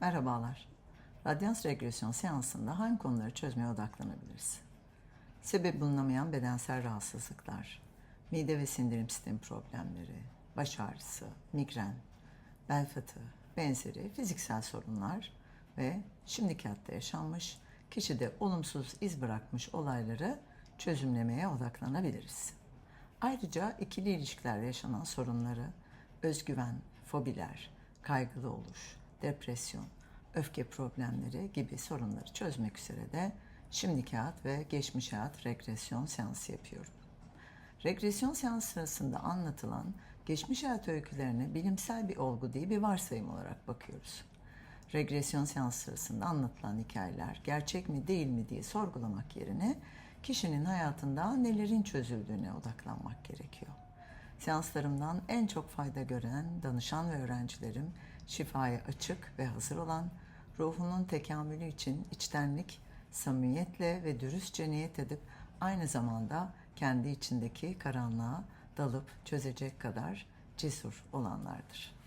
Merhabalar. Radyans regresyon seansında hangi konuları çözmeye odaklanabiliriz? Sebep bulunamayan bedensel rahatsızlıklar, mide ve sindirim sistemi problemleri, baş ağrısı, migren, bel fıtığı, benzeri fiziksel sorunlar ve şimdiki hayatta yaşanmış, kişide olumsuz iz bırakmış olayları çözümlemeye odaklanabiliriz. Ayrıca ikili ilişkilerde yaşanan sorunları, özgüven, fobiler, kaygılı oluş, depresyon, öfke problemleri gibi sorunları çözmek üzere de şimdiki hayat ve geçmiş hayat regresyon seansı yapıyorum. Regresyon seansı sırasında anlatılan geçmiş hayat öykülerine bilimsel bir olgu değil bir varsayım olarak bakıyoruz. Regresyon seansı sırasında anlatılan hikayeler gerçek mi değil mi diye sorgulamak yerine kişinin hayatında nelerin çözüldüğüne odaklanmak gerekiyor. Seanslarımdan en çok fayda gören danışan ve öğrencilerim şifaya açık ve hazır olan, ruhunun tekamülü için içtenlik, samimiyetle ve dürüstçe niyet edip aynı zamanda kendi içindeki karanlığa dalıp çözecek kadar cesur olanlardır.